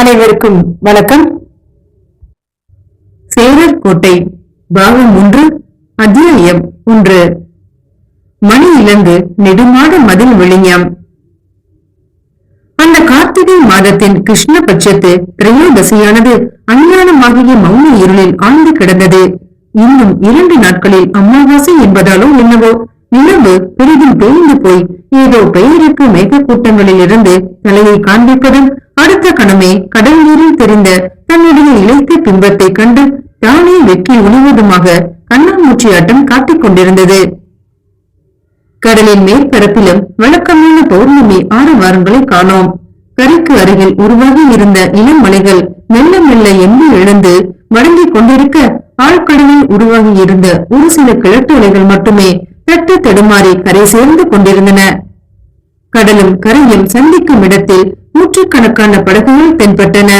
அனைவருக்கும் வணக்கம். சேரர் கோட்டை பாகம் ஒன்று அத்தியாயம் ஒன்று. மணி இழந்து நெடுமாட மதில் விழிஞம் அந்த கார்த்திகை மாதத்தின் கிருஷ்ண பட்சத்து திரையோதசியானது அஞ்ஞானமாகிய மௌன இருளில் ஆழ்ந்து கிடந்தது. இன்னும் இரண்டு நாட்களில் அமாவாசை என்பதாலோ என்னவோ நிலவு பெரிதும் தேய்ந்து போய் ஏதோ பெயருக்கு மேகக்கூட்டங்களில் இருந்து தலையை காண்பிப்பதும் அடுத்த கணமே கடல் நீரில் தெரிந்த தன்னுடைய இழைத்த பிம்பத்தை கண்டு தானே வெக்கி உணிவதுமாக கண்ணாமூச்சியாட்டம் காட்டிக் கொண்டிருந்தது. கடலின் மேற்பரப்பிலும் வழக்கமான பௌர்ணமி ஆரவாரங்களை காணோம். கரைக்கு அருகில் உருவாகி இருந்த இளம் மலைகள் மெல்ல மெல்ல எம்பி எழுந்து வழங்கிக் கொண்டிருக்க ஆழ்கடலில் உருவாகி இருந்த ஒரு சில கிழட்டு அலைகள் மட்டுமே தட்டு தடுமாறி கரை சேர்ந்து கொண்டிருந்தன. கடலும் கரையும் சந்திக்கும் இடத்தில் நூற்றுக்கணக்கான படகுகள் தென்பட்டன.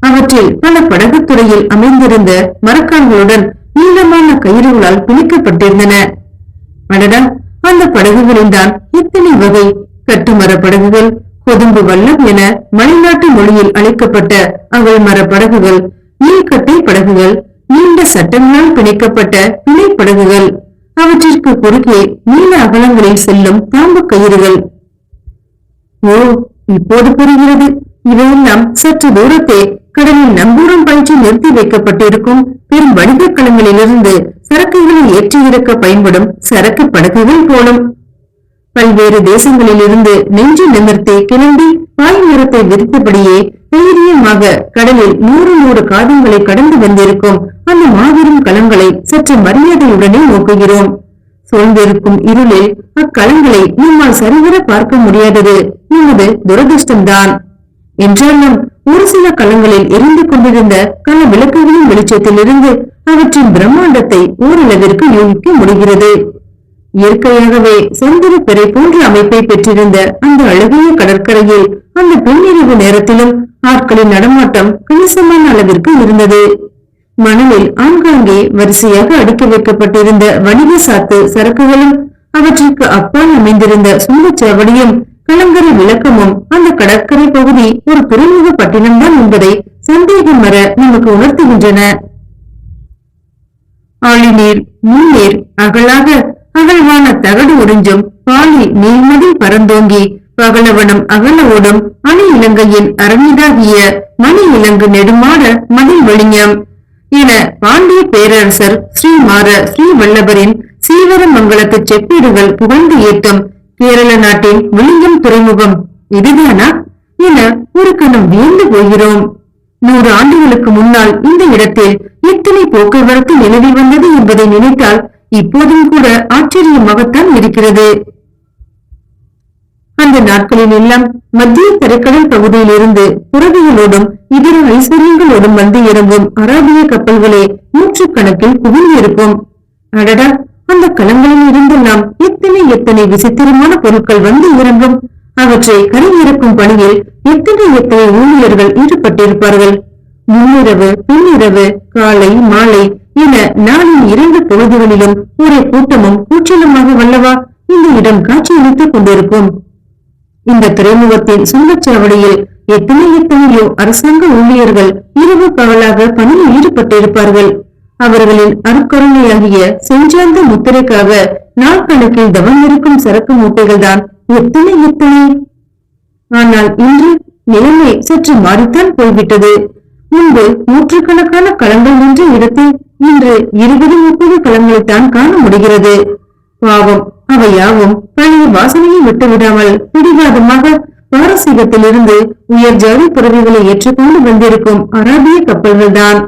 அவற்றில் பல படகு துறையில் அமைந்திருந்த மரக்கால்களுடன் நீளமான கயிறுகளால் பிணைக்கப்பட்டிருந்தன. அடடா! அந்த படகுகளில் தான் இத்தனை வகை கட்டுமர படகுகள் கொதும்பு வல்லம் என மலைநாட்டு மொழியில் அழைக்கப்பட்ட அவள் மர படகுகள் நீள்கட்டை படகுகள் நீண்ட சட்டங்களால் பிணைக்கப்பட்ட பிணை படகுகள். அவற்றிற்கு குறுக்கே நீள அகலங்களில் செல்லும் தாம்பு கயிறுகள். ஓ! இப்போது புரிகிறது. இவையெல்லாம் சற்று தூரத்தே கடலில் நம்பூரம் பயிற்சி நிறுத்தி வைக்கப்பட்டிருக்கும். பெரும் வணிகக் களங்களிலிருந்து சரக்குகளை ஏற்றி இறக்க பயன்படும் சரக்கு படகுகள் போலும். பல்வேறு தேசங்களிலிருந்து நெஞ்சு நிமிர்த்தி கிளம்பி பாய் மரத்தை விரித்தபடியே தைரியமாக கடலில் நூறு நூறு காதங்களை கடந்து வந்திருக்கும் அந்த மாபெரும் களங்களை சற்று மரியாதையுடனே நோக்குகிறோம். சூழ்ந்திருக்கும் இருளில் அக்களங்களை நம்மால் சரிவர பார்க்க முடியாதது. நமது துரதிருஷ்டம்தான். என்றாலும் ஒரு சில களங்களில் எரிந்து கொண்டிருந்த கல விளக்குகளின் வெளிச்சத்தில் இருந்து அவற்றின் பிரம்மாண்டத்தை ஓரளவிற்கு யூகிக்க முடிகிறது. இயற்கையாகவே சந்திர பெறை போன்ற அமைப்பை பெற்றிருந்த அந்த அழகிய கடற்கரையில் அந்த பின்னிரவு நேரத்திலும் ஆட்களின் நடமாட்டம் கணிசமான அளவிற்கு இருந்தது. மணலில் ஆங்காங்கே வரிசையாக அடுக்கி வைக்கப்பட்டிருந்த வணிக சாத்து சரக்குகளும் அவற்றிற்கு அப்பால் அமைந்திருந்த சுங்கச்சாவடியும் கலங்கரை விளக்கமும் அந்த கடற்கரை பகுதி ஒரு துறைமுக பட்டினம்தான் என்பதை சந்தேகம் வர நமக்கு உணர்த்துகின்றன. ஆழிநீர் முன்னீர் அகலாக அகழ்வான தகடு உறிஞ்சும் பாலி நீர்மதி பரந்தோங்கி பகலவனம் அகல ஓடும் அணி இலங்கையின் அரணிதாகிய மணி இலங்கு நெடுமாட மதில் வெளிஞம் என பாண்டிய பேரரசர் ஸ்ரீமார ஸ்ரீவல்லபரின் சீவரமங்கலத்து செப்பீடுகள் புகழ்ந்து ஏற்றும் கேரள நாட்டின் விளிங்கம் துறைமுகம் இதுதானா? என ஒரு கணம் வியந்து போகிறோம். நூறு ஆண்டுகளுக்கு முன்னால் இந்த இடத்தில் எத்தனை போக்குவரத்து நிலவி வந்தது என்பதை நினைத்தால் இப்போதும் கூட ஆச்சரியமாகத்தான் இருக்கிறது. அந்த நாட்களில் எல்லாம் மத்திய திரைக்கடல் பகுதியில் இருந்து புறவிகளோடும் இதர ஐஸ்வர்யங்களோடும் வந்து இறங்கும் அராபிய கப்பல்களே நூற்றுக்கணக்கில் குவிந்திருக்கும் அடடா அந்த களங்களில் நாம் எத்தனை எத்தனை விசித்திரமான பொருட்கள் வந்து இறங்கும். அவற்றை கரையிறக்கும் பணியில் எத்தனை எத்தனை ஊழியர்கள் ஈடுபட்டிருப்பார்கள். முன்னிரவு பின்னிரவு காலை மாலை என நாளின் இரண்டு பொழுதுகளிலும் ஒரே கூட்டமும் கூச்சலுமாக வல்லவா இந்த இடம் காட்சியளித்துக் கொண்டிருக்கும் இந்த துறைமுகத்தின் சுங்கச்சாவடியில் எத்தனை எத்தனையோ அரசாங்க ஊழியர்கள் இரவு பகலாக பணியில் ஈடுபட்டிருப்பார்கள். அவர்களின் அருக்கருணையாகிய செஞ்சார்ந்த முத்திரைக்காக நாட்கணக்கில் தவம் இருக்கும் சரக்கு மூட்டைகள் தான் எத்தனை எத்தனை? ஆனால் இன்று நிலைமை சற்று மாறித்தான் போய்விட்டது. முன்பு நூற்றுக்கணக்கான களங்கள் நின்ற இடத்தில் இன்று இருபது முப்பது களங்களைத்தான் காண முடிகிறது. பாவம் அவை யாவும் பழைய வாசனையை விட்டு விடாமல் பிடிவாதமாக பாரசீகத்திலிருந்து உயர் ஜவுளி பொருள்களை ஏற்றுக்கொண்டு வந்திருக்கும் அராபிய கப்பல்கள் தான்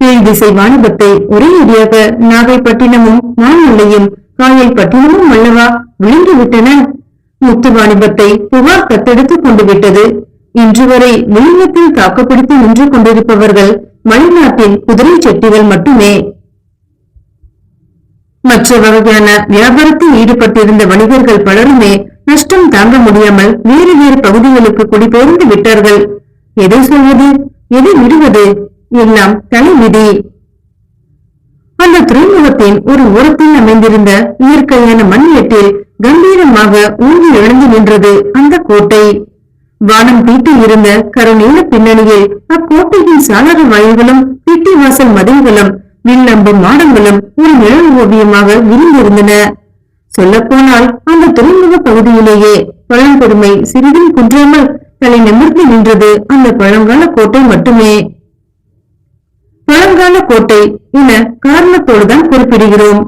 கீழ் திசை வாணிபத்தை ஒரே அடியாக நாகைப்பட்டினமும் மாநிலையும் காயல்பட்டினமும் அல்லவா விழுந்து விட்டன முத்து வாணிபத்தை புகார் தத்தெடுத்துக் கொண்டு விட்டது. இன்று வரை வெளியத்தில் தாக்கப்பிடித்து நின்று கொண்டிருப்பவர்கள் மலைநாட்டின் குதிரை செட்டிகள் மட்டுமே. மற்ற வகையான வியாபாரத்தில் ஈடுபட்டிருந்த வணிகர்கள் பலருமே நஷ்டம் தாங்க முடியாமல் வேறு வேறு பகுதிகளுக்கு குடிபெயர்ந்து விட்டார்கள். எதை சொல்வது? எதை விடுவது? எல்லாம் தலைவிதி அந்த துறைமுகத்தின் ஒரு ஓரத்தில் அமைந்திருந்த இயற்கையான மண் கம்பீரமாக ஊங்கி எழுந்து நின்றது அந்த கோட்டை. வானம் தீட்டி இருந்த கருநீல பின்னணியில் அக்கோட்டையின் சாளர வாயுகளும் திட்டி வாசல் மதில்களும் வில்லம்பும் மாடங்களும் ஒரு நிழல் ஓவியமாக விரிந்திருந்தன. சொல்லப்போனால் அந்த துறைமுக பகுதியிலேயே பழம்பெருமை சிறிதும் குன்றாமல் தலை நிமிர்ந்து நின்றது அந்த பழங்கால கோட்டை மட்டுமே. பழங்கால கோட்டை என காரணத்தோடு தான் குறிப்பிடுகிறோம்.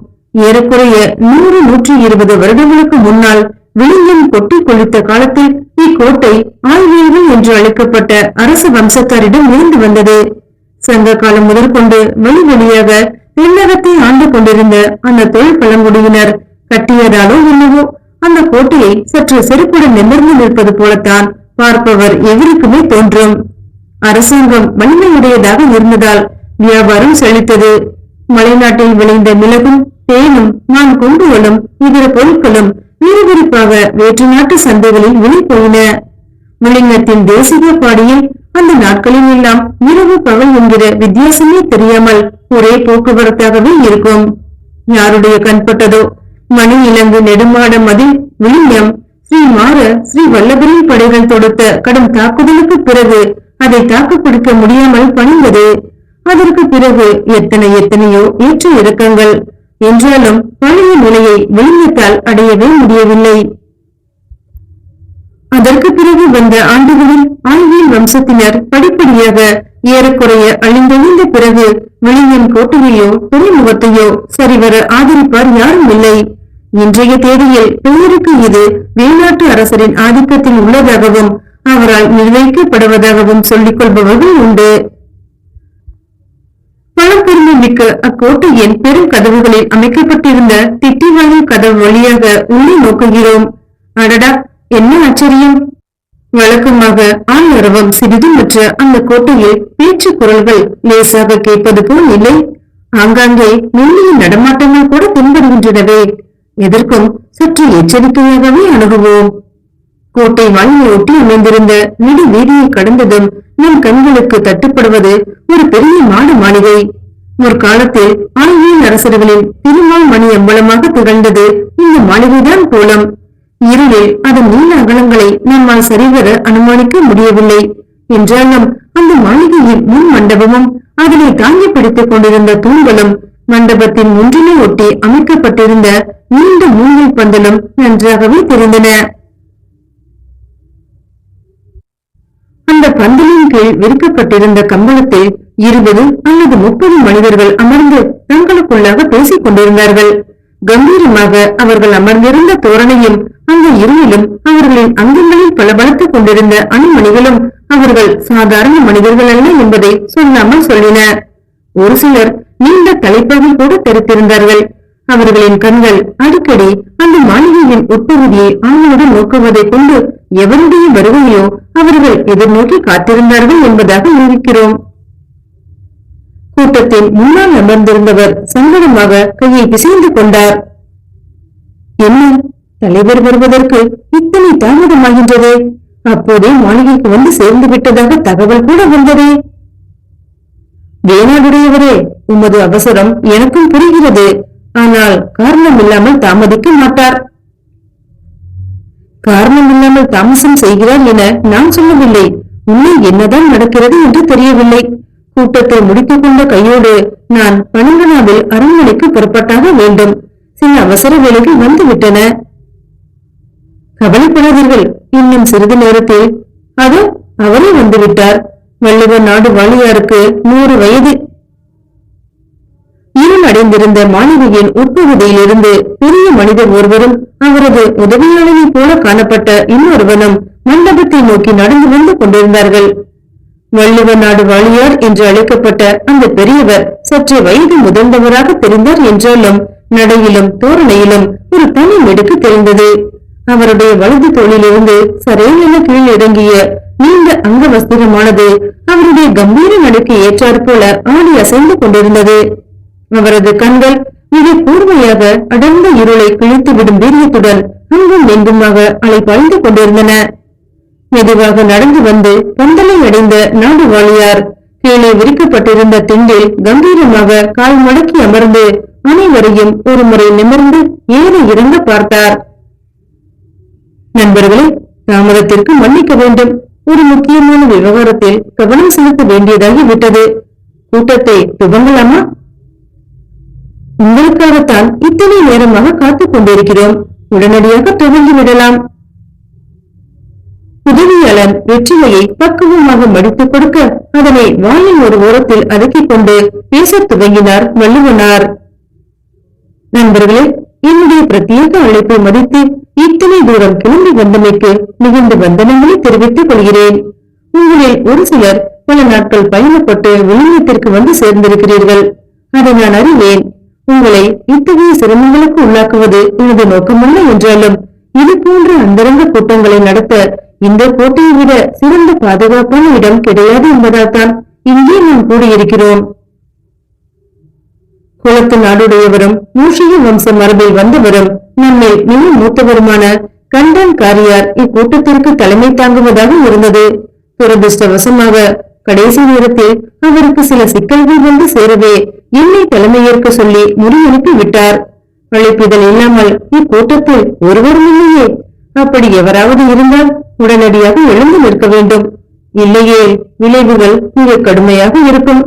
ஏறக்குறைய நூறு நூற்றி இருபது வருடங்களுக்கு முன்னால் விளிங்கம் கொட்டி கொளித்த காலத்தில் இக்கோட்டை ஆய்வீர்கள் என்று அழைக்கப்பட்ட அரச வம்சத்தாரிடம் இருந்து வந்தது. சங்க காலம் முதற்கொண்டு வழி வழியாக தென்னகத்தை ஆண்டு கொண்டிருந்த அந்த தொழில் பழங்குடியினர் கட்டியதாலோ என்னவோ அந்த கோட்டையை சற்று செருப்புடன் நிமிர்ந்து நிற்பது போலத்தான் பார்ப்பவர் எவருக்குமே தோன்றும். அரசாங்கம் வலிமையுடையதாக இருந்ததால் வியாபாரம் செழித்தது. மலைநாட்டில் விளைந்த மிளகும் தேனும் நான் கொண்டுவலும் இதர பொருட்களும் விறுவிறுப்பாக வேற்று நாட்டு சந்தைகளில் விலை போயின விளிங்கத்தின் தேசிய பாடியில் அந்த நாட்களில் எல்லாம் இரவு பகல் என்கிற வித்தியாசமே தெரியாமல் ஒரே போக்குவரத்தாகவே இருக்கும். யாருடைய கண்பட்டதோ மணி இலங்கு நெடுமாட மதில் விளிங்கம் ஸ்ரீ மாற ஸ்ரீ வல்லபரின் படைகள் தொடுத்த கடும் தாக்குதலுக்கு பிறகு அதை தாக்குப்பிடிக்க முடியாமல் பணிந்தது. அதற்கு பிறகு எத்தனை எத்தனையோ ஏற்ற இறக்கங்கள். என்றாலும் பழைய நிலையை விளிங்கத்தால் அடையவே முடியவில்லை. அதற்கு பிறகு வந்த ஆண்டுகளில் ஆய்வியல் வம்சத்தினர் படிப்படியாக ஏறக்குறைய அழிந்தொழிந்த பிறகு விளிங்கம் கோட்டையோ துறைமுகத்தையோ சரிவர ஆதரிப்பார் யாரும் இல்லை. இன்றைய தேதியில் பெயருக்கு இது வெளிநாட்டு அரசரின் ஆதிக்கத்தில் உள்ளதாகவும் அவரால் நிர்வகிக்கப்படுவதாகவும் சொல்லிக் கொள்பவர்கள் உண்டு. பழம்பெருமை மிக்க அக்கோட்டையின் பெரும் கதவுகளில் அமைக்கப்பட்டிருந்த திட்டிவாயில் கதவு வழியாக உள்ளே நோக்குகிறோம். அடடா என்ன ஆச்சரியம்? வழக்கமாக ஆள் சிறிதுமற்ற அந்த கோட்டையில் பேச்சு குரல்கள் லேசாக கேட்பது போல் இல்லை. ஆங்காங்கே நுண்ணிய நடமாட்டங்கள் கூட தென்படுகின்றனவே எதற்கும் சற்று எச்சரிக்கையாகவே அணுகுவோம். கோட்டை வாயிலை ஒட்டி அமைந்திருந்த நெடு வீதியை கடந்ததும் நம் கண்களுக்கு தட்டுப்படுவது ஒரு பெரிய மாடு மாளிகை. முற்காலத்தில் ஆங்கில அரசர்களின் திருமால் மணி அம்பலமாக திகழ்ந்தது இந்த மாளிகைதான் போலம் இருளில் அதன் நீல அகலங்களை நம்மால் சரிவர அனுமானிக்க முடியவில்லை. என்றாலும் அந்த மாளிகையின் முன் மண்டபமும் அதனை தாங்கி பிடித்துக் கொண்டிருந்த தூண்களும் மண்டபத்தின் ஒன்றினை ஒட்டி அமைக்கப்பட்டிருந்த நீண்ட மூங்கில் பந்தலும் நன்றாகவே தெரிந்தன. அந்த பந்தலின் கீழ் விரிக்கப்பட்டிருந்த கம்பளத்தில் இருபது அல்லது முப்பது மனிதர்கள் அமர்ந்து தங்களுக்குள்ளாக பேசிக் கொண்டிருந்தார்கள். கம்பீரமாக அவர்கள் அமர்ந்திருந்த தோரணையும் அந்த இருளிலும் அவர்களின் அங்கங்களில் பளபளத்துக் கொண்டிருந்த அணிமணிகளும் அவர்கள் சாதாரண மனிதர்கள் அல்ல என்பதை சொல்லாமல் சொல்லின. ஒரு சிலர் நீண்ட தலைப்பகில் கூட தெரித்திருந்தார்கள் அவர்களின் கண்கள் அடிக்கடி அந்த மாளிகையின் உட்பகுதியை ஆவலுடன் நோக்குவதை கொண்டு எவருடைய வருகையோ அவர்கள் எதிர்நோக்கி காத்திருந்தார்கள் என்பதாக யூகிக்கிறோம் கூட்டத்தில் முன்னால் அமர்ந்திருந்தவர் சங்கடமாக கையை பிசைந்து கொண்டார். என்ன? தலைவர் வருவதற்கு இத்தனை தாமதமாகின்றது. அப்போதே மாளிகைக்கு வந்து சேர்ந்து விட்டதாக தகவல் கூட வந்ததே. வேணாடுடையவரே உமது அவசரம் எனக்கும் புரிகிறது. ஆனால் காரணம் இல்லாமல் தாமதிக்க மாட்டார். காரணம் இல்லாமல் தாமசம் செய்கிறார் என நான் சொல்லவில்லை. உண்மை என்னதான் நடக்கிறது என்று தெரியவில்லை. கூட்டத்தை முடித்துக் கொண்ட கையோடு நான் பனங்கனாவில் அரண்மனைக்கு புறப்பட்டாக வேண்டும். சில அவசர வேலைகள் வந்துவிட்டன. கவலைப்படாதீர்கள். இன்னும் சிறிது நேரத்தில் அது அவரே வந்துவிட்டார். வள்ளுவ நாடு வாலியாருக்கு நூறு வயது. இருமடைந்திருந்த மாணவியின் உட்பகுதியிலிருந்து பெரிய மனிதர் ஒருவரும் அவரது உதவியாளனைப் போல காணப்பட்ட இன்னொருவனும் மண்டபத்தை நோக்கி நடந்து வந்து கொண்டிருந்தார்கள். வள்ளுவ நாடு வாலியார் என்று அழைக்கப்பட்ட அந்த பெரியவர் சற்று வயது முதல்ந்தவராக தெரிந்தார் என்றாலும் நடையிலும் தோரணையிலும் ஒரு தனி மெடுக்கு தெரிந்தது. அவருடைய வலது தோளிலிருந்து சரையென கீழ் இறங்கிய நீண்ட அங்க வஸ்திரமானது அவருடைய கம்பீர நடுக்கு ஏற்றாற் போல ஆடி அசைந்து கொண்டிருந்தது. அவரது கண்கள் மிக கூர்மையாக அடர்ந்த இருளை கிழித்து விடும் வீரியத்துடன் அங்கும் எங்குமாக அலைபாய்ந்து கொண்டிருந்தன. மெதுவாக நடந்து வந்து பந்தலை அடைந்த நாடு வாழியார் கீழே விரிக்கப்பட்டிருந்த திண்டில் கம்பீரமாக கால் மடக்கி அமர்ந்து அனைவரையும் ஒரு முறை நிமிர்ந்து ஏற இறங்க பார்த்தார். நண்பர்களே தாமதத்திற்கு மன்னிக்க வேண்டும். ஒரு முக்கியமான விவகாரத்தில் கவனம் செலுத்த வேண்டியதாகி விட்டது. கூட்டத்தை துவங்கலாமா? உங்களுக்காகத்தான் இத்தனை நேரமாக காத்துக் கொண்டிருக்கிறோம். உடனடியாக துவங்கி விடலாம். உதவியாளர் வெற்றிலையை பக்குவமாக மடித்துக் கொடுக்க அதனை வாயின் ஒரு ஓரத்தில் அடக்கிக் கொண்டு பேசத் துவங்கினார் வள்ளுவனார். நண்பர்களே என்னுடைய பிரத்யேக அழைப்பை மதித்து இத்தனை தூரம் கிளம்பி வந்தமைக்கு மிகுந்த வந்தனங்களை தெரிவித்துக் கொள்கிறேன். உங்களில் ஒரு சிலர் பல நாட்கள் பயணப்பட்டு விளிம்பத்திற்கு வந்து சேர்ந்திருக்கிறீர்கள். அதை நான் அறிவேன். உங்களை இத்தகைய சிரமங்களுக்கு உள்ளாக்குவது எனது நோக்கமல்ல என்றாலும் இது போன்ற அந்தரங்க கூட்டங்களை நடத்த இந்த கோட்டையை விட சிறந்த பாதுகாப்பான இடம் கிடையாது என்பதால் தான் இங்கே நாம் கூடியிருக்கிறோம். குலத்து நாடுடையவரும் மூஷிக வம்ச மரபில் வந்தவரும் நம்மை மிக மூத்தவருமான கண்டன் காரியார் இக்கூட்டத்திற்கு தலைமை தாங்குவதாக இருந்தது. துரதிருஷ்டவசமாக கடைசி நேரத்தில் அவருக்கு சில சிக்கல்கள் வந்து சேரவே என்னை தலைமையேற்க சொல்லி முறியனுப்பி விட்டார். அழைப்புதல் இல்லாமல் இக்கூட்டத்தில் ஒருவரும் இல்லையே. அப்படி எவராவது இருந்தால் உடனடியாக எழுந்து நிற்க வேண்டும். இல்லையே விளைவுகள் மிக கடுமையாக இருக்கும்.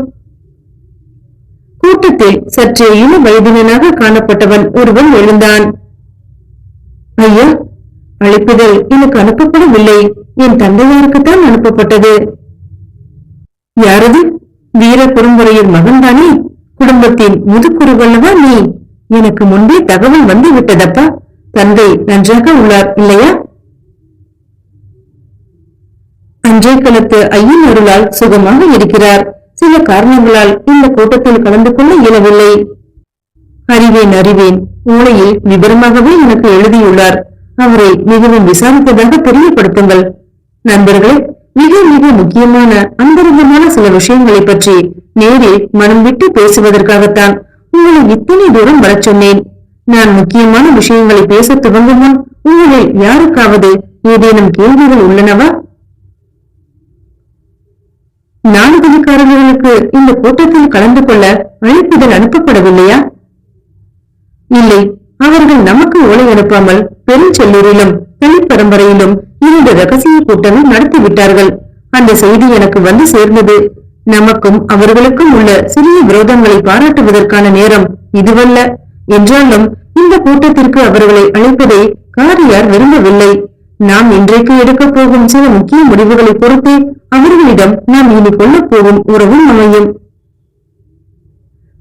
கூட்டத்தில் சற்றே இள வயதினனாக காணப்பட்டவன் ஒருவன் எழுந்தான். ஐயா அழைப்புதல் எனக்கு அனுப்பப்படவில்லை. என் தந்தையாருக்குத்தான் அனுப்பப்பட்டது. யாரது? வீர குறும்புறையின் மகன்தானே? குடும்பத்தின் முதுக்குருவல்லவா நீ? எனக்கு முன்பே தகவல் வந்து விட்டதப்பா தந்தை நன்றாக உள்ளார் இல்லையா? அன்றைய களத்து ஐயன் அருளால் சுகமாக இருக்கிறார். சில காரணங்களால் இந்த கூட்டத்தில் கலந்து கொள்ள இயலவில்லை. அறிவேன் அறிவேன். மூளையில் விபரமாகவே எனக்கு எழுதியுள்ளார். அவரை மிகவும் விசாரித்ததாக தெரியப்படுத்துங்கள். நண்பர்களே மிக மிக முக்கியமான அந்தரங்கமான சில விஷயங்களை பற்றி நேரில் மனம் விட்டு பேசுவதற்காகத்தான் உங்களை இத்தனை தூரம் வரச் சொன்னேன். நான் முக்கியமான விஷயங்களை பேச துவங்கும் முன் உங்களில் யாருக்காவது ஏதேனும் கேள்விகள் உள்ளனவா? நாடுகளுக்காரர்களுக்கு இந்த கூட்டத்தில் கலந்து கொள்ள அழைப்பிதழ் அனுப்பப்படவில்லையா? இல்லை அவர்கள் நமக்கு ஓலை அனுப்பாமல் பெருஞ்செல்லூரிலும் தனிப்பரம்பரையிலும் இந்த ரகசிய கூட்டமே நடத்திவிட்டார்கள். அந்த செய்தி எனக்கு வந்து சேர்ந்தது. நமக்கும் அவர்களுக்கும் உள்ள சிறிய விரோதங்களை பாராட்டுவதற்கான நேரம் இதுவல்ல. என்றாலும் இந்த கூட்டத்திற்கு அவர்களை அழைப்பதை காரியார் விரும்பவில்லை. நாம் இன்றைக்கு எடுக்கப் போகும் சில முக்கிய முடிவுகளை பொறுத்தே அவர்களிடம் நாம் இனி கொள்ளப் போகும் உறவும் அமையும்.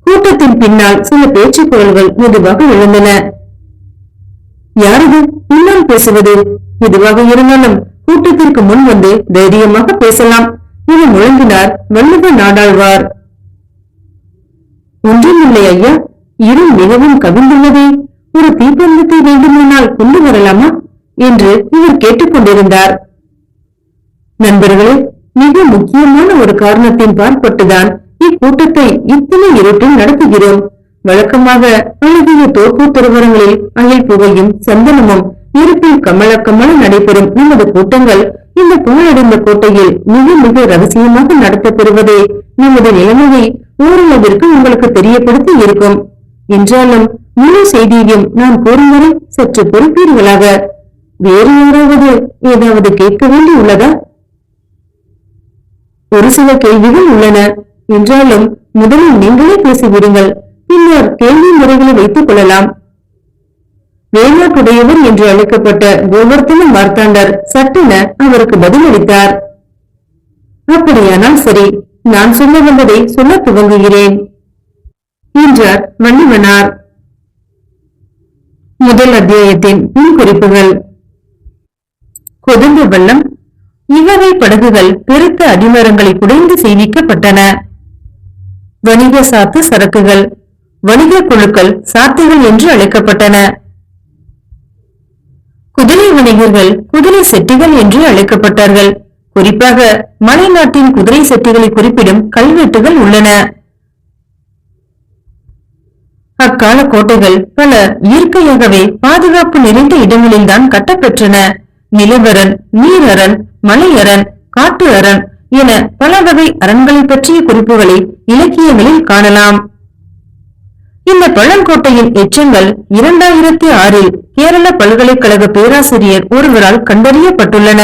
கூட்டத்தின் பின்னால் சில பேச்சுக் குரல்கள் மெதுவாக எழுந்தன. யாரது? பின்னால் பேசுவது. எதுவாக இருந்தாலும் கூட்டத்திற்கு முன் வந்து தைரியமாக பேசலாம். என முழங்கினார் வள்ளுவ நாடாழ்வார். ஒன்றுமில்லை ஐயா. இருள் மிகவும் கவிழ்ந்துள்ளதே ஒரு தீப்பந்தத்தை வேண்டுமானால் கொண்டு வரலாமா? என்று இவர் கேட்டுக்கொண்டிருந்தார். நண்பர்களே மிக முக்கியமான ஒரு காரணத்தின் பார்ப்பட்டுதான் இக்கூட்டத்தை இத்தனை இருட்டில் நடத்துகிறோம். வழக்கமாக அழகிய தோப்பு திருவரங்களில் அயல் புகையும் சந்தனமும் இருப்பில் கமல கமல நடைபெறும் நமது கூட்டங்கள் இந்த புகழடைந்த கோட்டையில் மிக மிக ரகசியமாக நடத்தப்பெறுவதே நமது நிலைமையை ஓரளவிற்கு உங்களுக்கு தெரியப்படுத்தி இருக்கும். என்றாலும் முழு செய்தியையும் நான் கூறும் வரை சற்று பொறுப்பீர்களாக. வேறு யாராவது ஏதாவது கேட்க வேண்டி உள்ளதா? ஒரு சில கேள்விகள் உள்ளன. என்றாலும் முதலில் நீங்களே பேசிவிடுங்கள். பின்னர் கேள்வி முறைகளை வைத்துக் கொள்ளலாம். வேளாட்டுடையவர் என்று அழைக்கப்பட்ட கோவர்த்தன மார்த்தாண்டர் சட்டென அவருக்கு பதிலளித்தார். அப்படியானால் சரி நான் சொல்ல வந்ததை சொல்ல துவங்குகிறேன் என்றார் மன்னிவனார் முதல் அத்தியாயத்தின் குறிப்புகள். கொதந்த வெள்ளம் இவ்வகை படகுகள் பெருத்த அடிமரங்களை குடைந்து சேமிக்கப்பட்டன. வணிக சாத்து சரக்குகள் வணிக குழுக்கள் சாத்துகள் என்று அழைக்கப்பட்டன. குதிரை வணிகர்கள் குதிரை செட்டிகள் என்று அழைக்கப்பட்டார்கள். குறிப்பாக மலைநாட்டின் குதிரை செட்டிகளை குறிப்பிடும் கல்வெட்டுகள் உள்ளன. அக்கால கோட்டைகள் பல இயற்கையாகவே பாதுகாப்பு நிறைந்த இடங்களில்தான் கட்டப்பெற்றன. நிலவரன் நீரரண் மலையரண் காட்டு அரண் என பல வகை அரண்களை பற்றிய குறிப்புகளை இலக்கியங்களில் காணலாம். இந்த பழங்கோட்டையின் எச்சங்கள் இரண்டாயிரத்தி ஆறில் கேரள பல்கலைக்கழக பேராசிரியர் ஒருவரால் கண்டறியப்பட்டுள்ளன.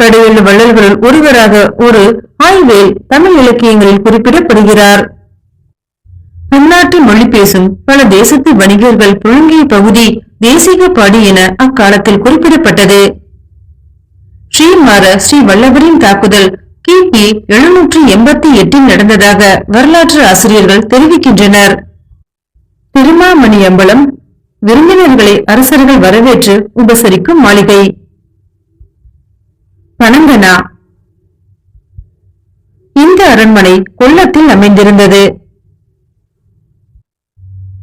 கடையெழு வள்ளல்களுள் ஒருவராக ஒரு ஆய்வேல் தமிழ் இலக்கியங்களில் குறிப்பிடப்படுகிறார். உள்நாட்டு மொழி பேசும் பல தேசத்து வணிகர்கள் புழங்கிய பகுதி தேசிகப்பாடி என அக்காலத்தில் குறிப்பிடப்பட்டது. ஸ்ரீமார ஸ்ரீ வல்லவரின் தாக்குதல் கிபி எழுநூற்றி எண்பத்தி எட்டில் நடந்ததாக வரலாற்று ஆசிரியர்கள் தெரிவிக்கின்றனர். திருமாமணி அம்பலம் விருந்தினர்களை அரசர்கள் வரவேற்று உபசரிக்கும் மாளிகை. பனங்கனா இந்த அரண்மனை கொல்லத்தில் அமைந்திருந்தது.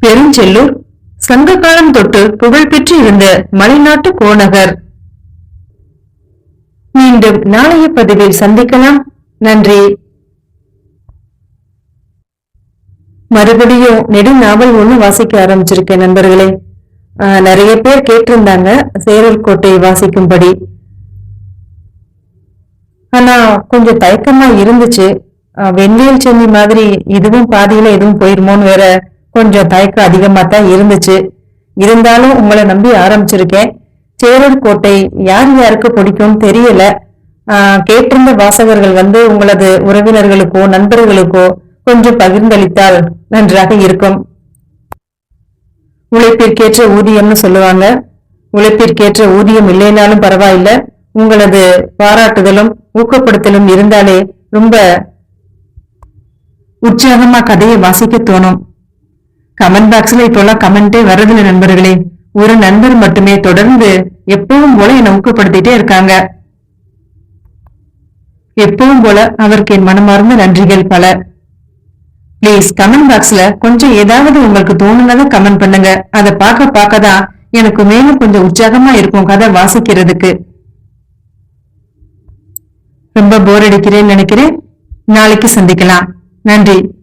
பெருஞ்செல்லூர் சங்க காலம் தொட்டு புகழ்பெற்று இருந்த மலைநாட்டு கோநகர். மீண்டும் நாளைய பதிவில் சந்திக்கலாம். நன்றி. மறுபடியும் நெடுநாவல் ஒண்ணு வாசிக்க ஆரம்பிச்சிருக்கேன் நண்பர்களே. ஆஹ் நிறைய பேர் கேட்டிருந்தாங்க சேரர் கோட்டை வாசிக்கும்படி. ஆனா கொஞ்சம் தயக்கமா இருந்துச்சு. வெண்ணியல் சென்னி மாதிரி இதுவும் பாதியில எதுவும் போயிருமோன்னு வேற கொஞ்சம் தயக்கம் அதிகமா தான் இருந்துச்சு. இருந்தாலும் உங்களை நம்பி ஆரம்பிச்சிருக்கேன். சேரர் கோட்டை யார் யாருக்கு பிடிக்கும்னு தெரியல. கேட்டிருந்த வாசகர்கள் வந்து உங்களது உறவினர்களுக்கோ நண்பர்களுக்கோ கொஞ்சம் பகிர்ந்தளித்தால் நன்றாக இருக்கும். உழைப்பிற்கேற்ற ஊதியம்னு சொல்லுவாங்க. உழைப்பிற்கேற்ற ஊதியம் இல்லைனாலும் பரவாயில்ல. உங்களது பாராட்டுதலும் ஊக்கப்படுத்தலும் இருந்தாலே ரொம்ப உற்சாகமா கதையை வாசிக்க தோணும். கமெண்ட் பாக்ஸ்ல இப்பெல்லாம் கமெண்டே வர்றதில்ல நண்பர்களே. ஒரு நண்பர் மட்டுமே தொடர்ந்து எப்பவும் போல என்னை ஊக்கப்படுத்திட்டே இருக்காங்க. எப்பவும் போல அவருக்கு என் மனமார்ந்த நன்றிகள் பல. ப்ளீஸ் கமெண்ட் பாக்ஸ்ல கொஞ்சம் ஏதாவது உங்களுக்கு தோணுனதை கமெண்ட் பண்ணுங்க. அதை பார்க்க பார்க்க தான் எனக்கு மேலும் கொஞ்சம் உற்சாகமா இருக்கும் கதை வாசிக்கிறதுக்கு. ரொம்ப போர் அடிக்கிறேன்னு நினைக்கிறேன். நாளைக்கு சந்திக்கலாம். நன்றி.